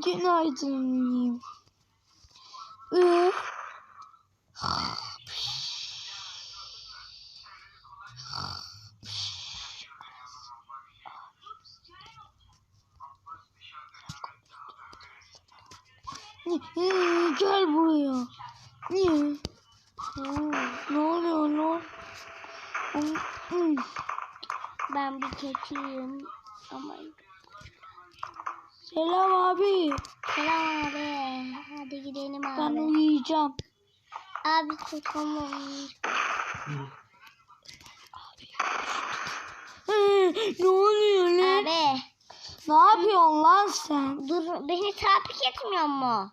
günaydın. Ee, Ee, Gel buraya. Niye? Ne oluyor lan? Ben bir keçiyim. Ama Selam abi. selam abi. Hadi gidelim Ben abi. uyuyacağım. Abi. Ee, ne oluyor lan? Abi Ne yapıyorsun lan sen? dur beni takip etmiyor mu?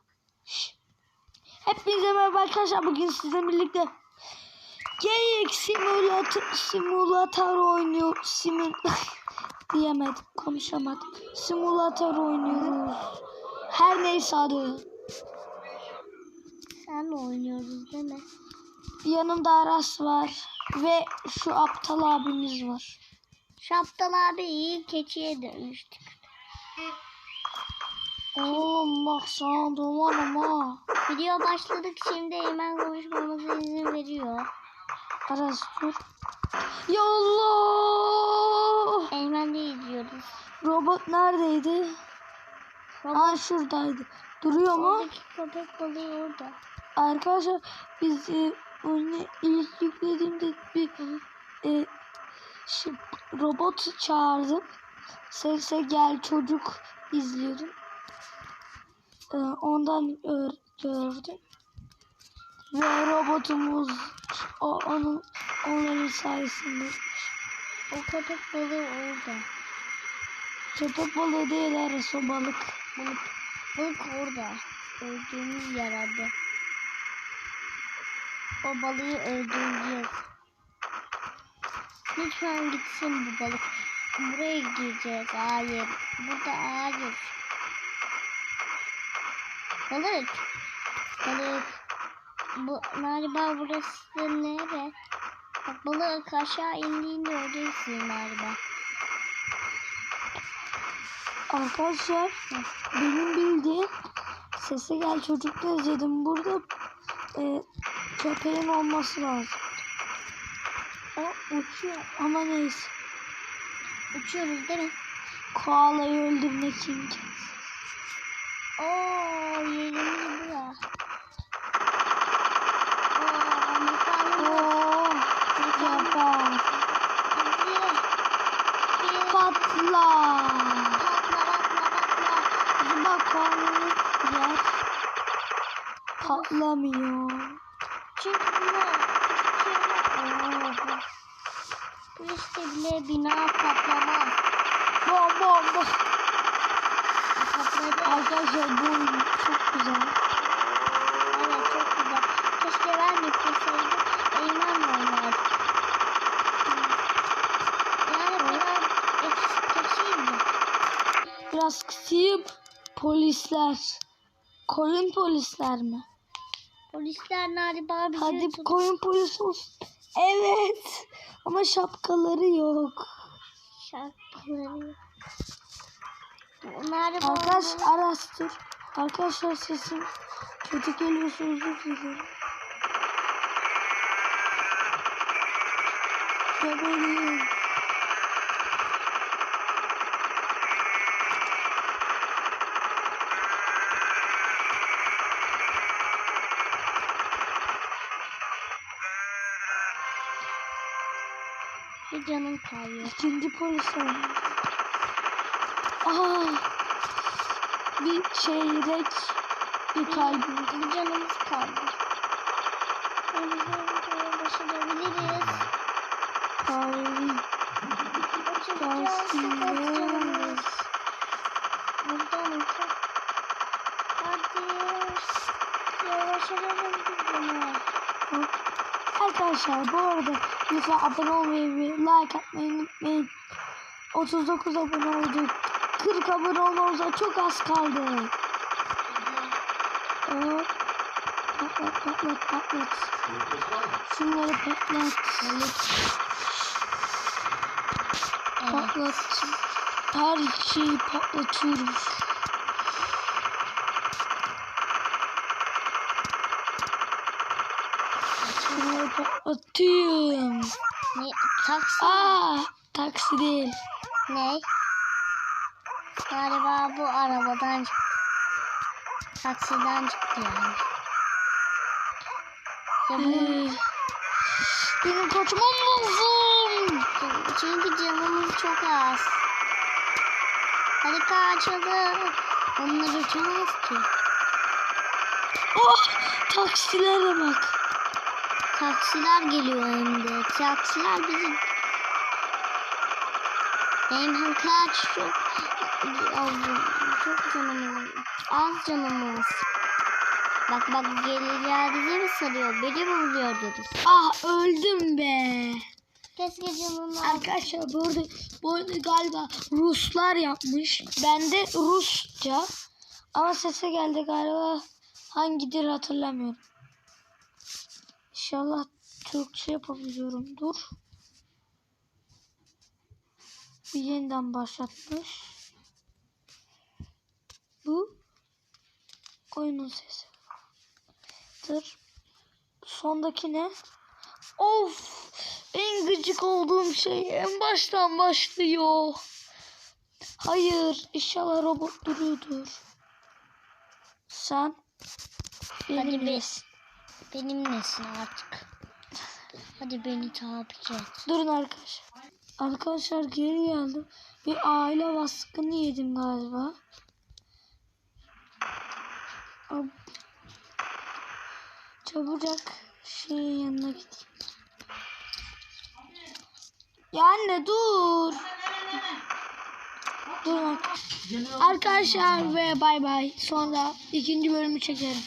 Hepinize merhaba arkadaşlar. Bugün sizle birlikte Geyik simülatör, simülatör oynuyor. Simül diyemedim. Konuşamadım. Simülatör oynuyoruz. Her neyse adı. Senle oynuyoruz değil mi? Yanımda Aras var. Ve şu aptal abimiz var. Şaptal abi iyi keçiye dönüştük. Oğlum bak sana dolanım ha. Video başladık şimdi hemen konuşmamıza izin veriyor. Aras dur. Ya Allah. İzliyoruz. Robot neredeydi? Aa şuradaydı. Duruyor mu? Oradaki köpek balığı orada. Arkadaşlar biz e, oyunu ilk yüklediğimde bir e, şey, robot çağırdım. Sese gel çocuk izliyordum. E, ondan ör- gördüm. Ve robotumuz o, onun onların sayesinde. O köpek balığı orada. Köpek balığı değil arası balık. Balık, balık orada. Öldüğümüz yerde. O balığı öldüreceğiz. Lütfen gitsin bu balık. Buraya gireceğiz. Hayır. Burada hayır. Balık. Balık. Bu, galiba burası nere? Bak balık aşağı indiğinde oradayız galiba. Arkadaşlar benim bildiğim sese gel çocukta izledim. Burada e, köpeğin olması lazım. O uçuyor ama neyse. Uçuyoruz değil mi? Koalayı öldürmek imkansız. Oo yerimiz bura. Oo mekanı Oo, yapar. Patla Patla. patla patla. Zıba koalayı yer. Patlamıyor. Bu işte bile bina patlamaz. Bom bom bom. Arkadaşlar bu çok güzel. Evet çok güzel. Keşke ben yükleseydim. Eymen'le oynardım. Yani biraz eksik keçiydi. Kısayım. Polisler. Koyun polisler mi? Polisler galiba bizi Hadi tut- koyun polis olsun. Evet. Ama şapkaları yok. Onlar da Arkadaş arastır. Arkadaşlar sesim kötü geliyorsa özür dilerim. Bebeğim. Canım kayıyor. İkinci polis. Aa, bir çeyrek bir kalbim. Bir canımız kaldı. Başarabiliriz. Az canımız. Buradan uçak. Hadi. Yavaş biz bunu. Arkadaşlar bu arada lütfen abone olmayı ve like atmayı unutmayın. 39 abone olduk. 40 abone olmamıza çok az kaldı. Hop. Patlat patlat patlat. Şunları patlat. Patlat. Her şeyi patlatıyoruz. Bunu patlatayım. Ne? Taksi Aa, taksi değil. ne? Galiba bu arabadan çıktı. Taksiden çıktı yani. Ya bu Ee, benim kaçmam lazım. Çünkü canımız çok az. Hadi kaçalım. Onlar uçamaz ki. Oh, taksilere bak. Taksiler geliyor hem de. Taksiler bizi... Benim kaç çok... Az, çok canımız. Az canımız. Bak bak geleceğinize mi sarıyor? Beni mi vuruyordunuz? Ah öldüm be. Keşke canımı... Arkadaşlar bu arada, bu arada galiba Ruslar yapmış. Ben de Rusça. Ama sese geldi galiba. Hangidir hatırlamıyorum. İnşallah Türkçe yapabiliyorum. Dur. Bir yeniden başlatmış. Bu oyunun sesi. Dur. Sondaki ne? Of! En gıcık olduğum şey en baştan başlıyor. Hayır, inşallah robot duruyordur. Sen Hadi be. Benimlesin. Benimlesin artık. Hadi beni takip et. Durun arkadaşlar. Arkadaşlar geri geldim. Bir aile baskını yedim galiba. Çabucak şeyin yanına gideyim. Ya anne dur. Dur. Arkadaşlar ve bay bay. Sonra ikinci bölümü çekerim.